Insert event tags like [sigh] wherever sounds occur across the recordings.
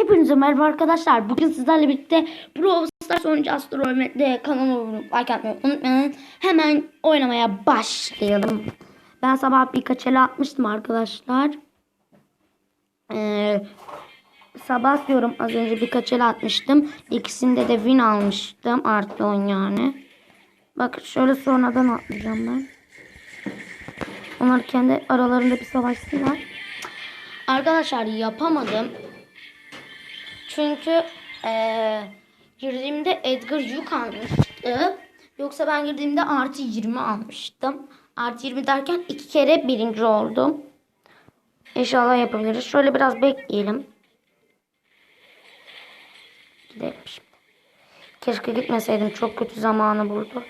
Hepinize merhaba arkadaşlar. Bugün sizlerle birlikte Brawl Stars oynayacağız. Trollmet'te kanalıma abone like atmayı unutmayın. Hemen oynamaya başlayalım. Ben sabah birkaç ele atmıştım arkadaşlar. Ee, sabah diyorum az önce birkaç ele atmıştım. İkisinde de win almıştım. Artı 10 yani. Bak şöyle sonradan atlayacağım ben. Onlar kendi aralarında bir savaşsınlar. Arkadaşlar yapamadım. Çünkü eee, girdiğimde Edgar yük almıştı. Yoksa ben girdiğimde artı 20 almıştım. Artı 20 derken iki kere birinci oldum. İnşallah yapabiliriz. Şöyle biraz bekleyelim. Gidelim şimdi. Keşke gitmeseydim. Çok kötü zamanı buldu.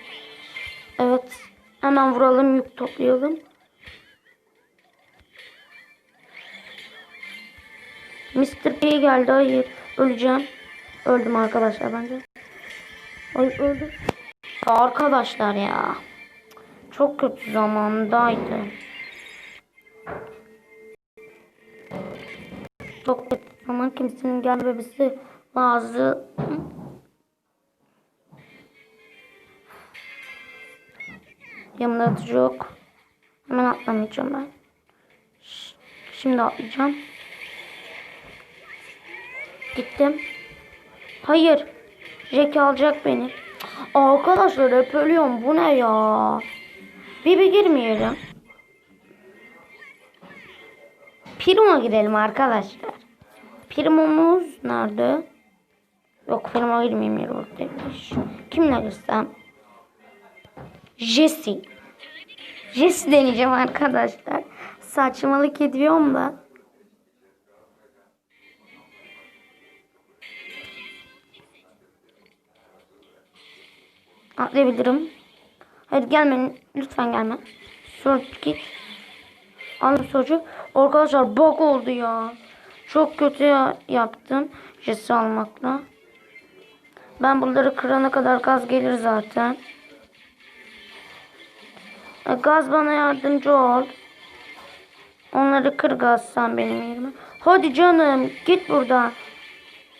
Evet. Hemen vuralım yük toplayalım. Mr. P geldi. Hayır. Öleceğim. Öldüm arkadaşlar bence. Hayır öldüm. Ya arkadaşlar ya. Çok kötü zamandaydı. Çok kötü zaman kimsenin gelmemesi bazı Yanımda atıcı yok. Hemen atlamayacağım ben. Şimdi atlayacağım. Gittim. Hayır. Jack alacak beni. Arkadaşlar hep ölüyorum. Bu ne ya? Bir bir girmeyelim. Primo'a girelim arkadaşlar. Primo'muz nerede? Yok Primo'a girmeyeyim yer oradaymış. Kimle girsem? Jesse. Jesse deneyeceğim arkadaşlar. Saçmalık ediyorum da. Atlayabilirim. Hayır gelme. Lütfen gelme. Sor git. Anladım sonucu. Arkadaşlar bug oldu ya. Çok kötü ya- yaptım. Jesse almakla. Ben bunları kırana kadar gaz gelir zaten. E, gaz bana yardımcı ol. Onları kır gaz sen benim yerime. Hadi canım git buradan.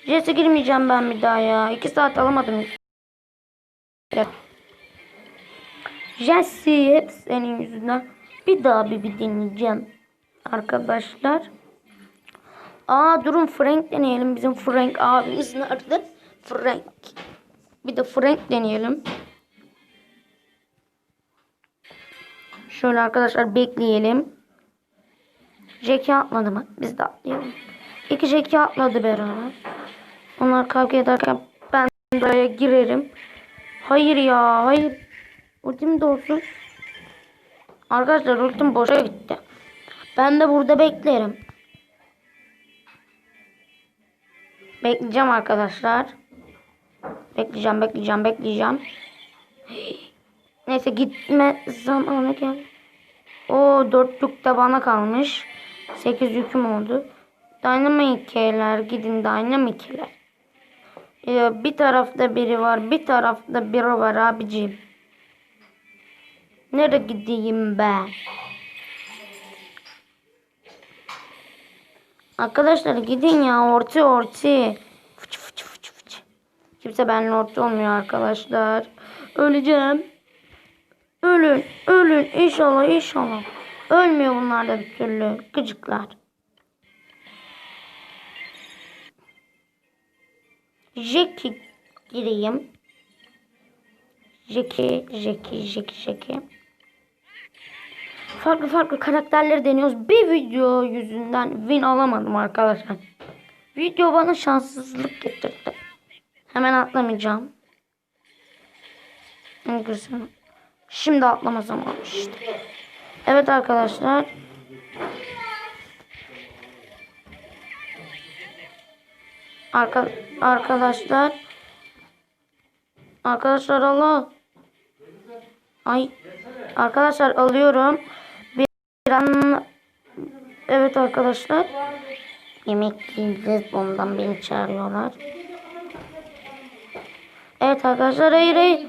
Jesse girmeyeceğim ben bir daha ya. İki saat alamadım. Jesse hep senin yüzünden. Bir daha bir, bir deneyeceğim. Arkadaşlar. Aa durun Frank deneyelim. Bizim Frank abimiz nerede? Frank. Bir de Frank deneyelim. Şöyle arkadaşlar bekleyelim. Jackie atladı mı? Biz de atlayalım. İki Jackie atladı beraber. Onlar kavga ederken ben buraya girerim. Hayır ya hayır. Ultim de olsun. Arkadaşlar ultim boşa gitti. Ben de burada beklerim. Bekleyeceğim arkadaşlar. Bekleyeceğim bekleyeceğim bekleyeceğim. Neyse gitme zamanı gel. O dört yük de bana kalmış. Sekiz yüküm oldu. Dynamike'ler gidin Dynamike'ler. Ya bir tarafta biri var, bir tarafta biri var abicim. Nereye gideyim ben? Arkadaşlar gidin ya orti orti. Fıç fıç fıç fıç. Kimse benimle orti olmuyor arkadaşlar. Öleceğim. Ölün, ölün. İnşallah, inşallah. Ölmüyor bunlar da bir türlü. Gıcıklar. Jackie gireyim. Jackie, Jackie, Jackie, Jackie. Farklı farklı karakterleri deniyoruz. Bir video yüzünden win alamadım arkadaşlar. Video bana şanssızlık getirdi. Hemen atlamayacağım. Şimdi atlama zamanı işte. Evet arkadaşlar. Arka, arkadaşlar. Arkadaşlar Allah. Ay. Arkadaşlar alıyorum. Bir an Evet arkadaşlar. Yemek yiyeceğiz. Ondan beni çağırıyorlar. Evet arkadaşlar. Hayır hayır.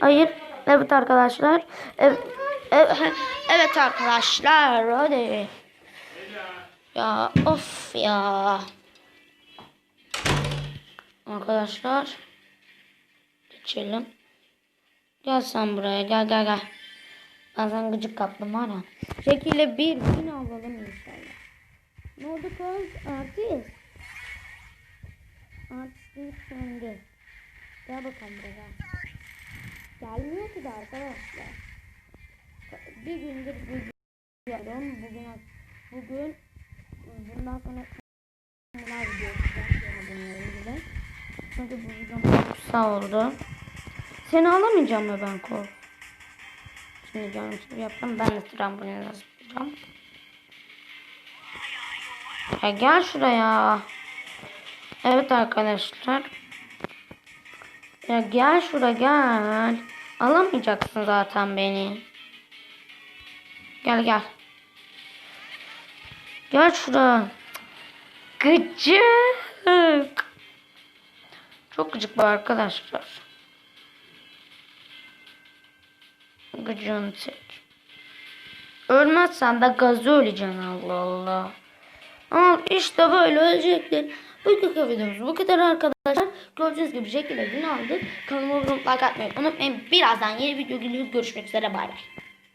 Hayır. Evet arkadaşlar. Evet, [laughs] evet, arkadaşlar. Hadi. Ya of ya. Arkadaşlar. Geçelim. Gel sen buraya. Gel gel gel. Ben sana gıcık kaptım var ya. Şekilde bir gün alalım inşallah. Ne oldu kız? Artist. Artistlik söndü. Gel bakalım buraya. Gelmiyor ki de arkadaşlar. Bir gündür videoyorum. Bugün bugün bundan sonra neler video çekeceğim bunların gibi. Çünkü bu videom çok kısa oldu. Seni alamayacağım mı ben kol? Şimdi gibi yapacağım. Ben de tramboline nasıl yapacağım. Ya gel şuraya. Evet arkadaşlar. Ya gel şuraya gel. Alamayacaksın zaten beni. Gel gel. Gel şuraya. Gıcık. Çok gıcık bu arkadaşlar. Gıcığını çek. Ölmezsen de gazı öleceksin Allah Allah. Ama işte böyle ölecekler. Bugünkü videomuz bu kadar arkadaşlar. Gördüğünüz gibi şekilde gün aldık. Kanalıma abone olmayı, like atmayı unutmayın. Birazdan yeni video geliyor. Görüşmek üzere bay bay.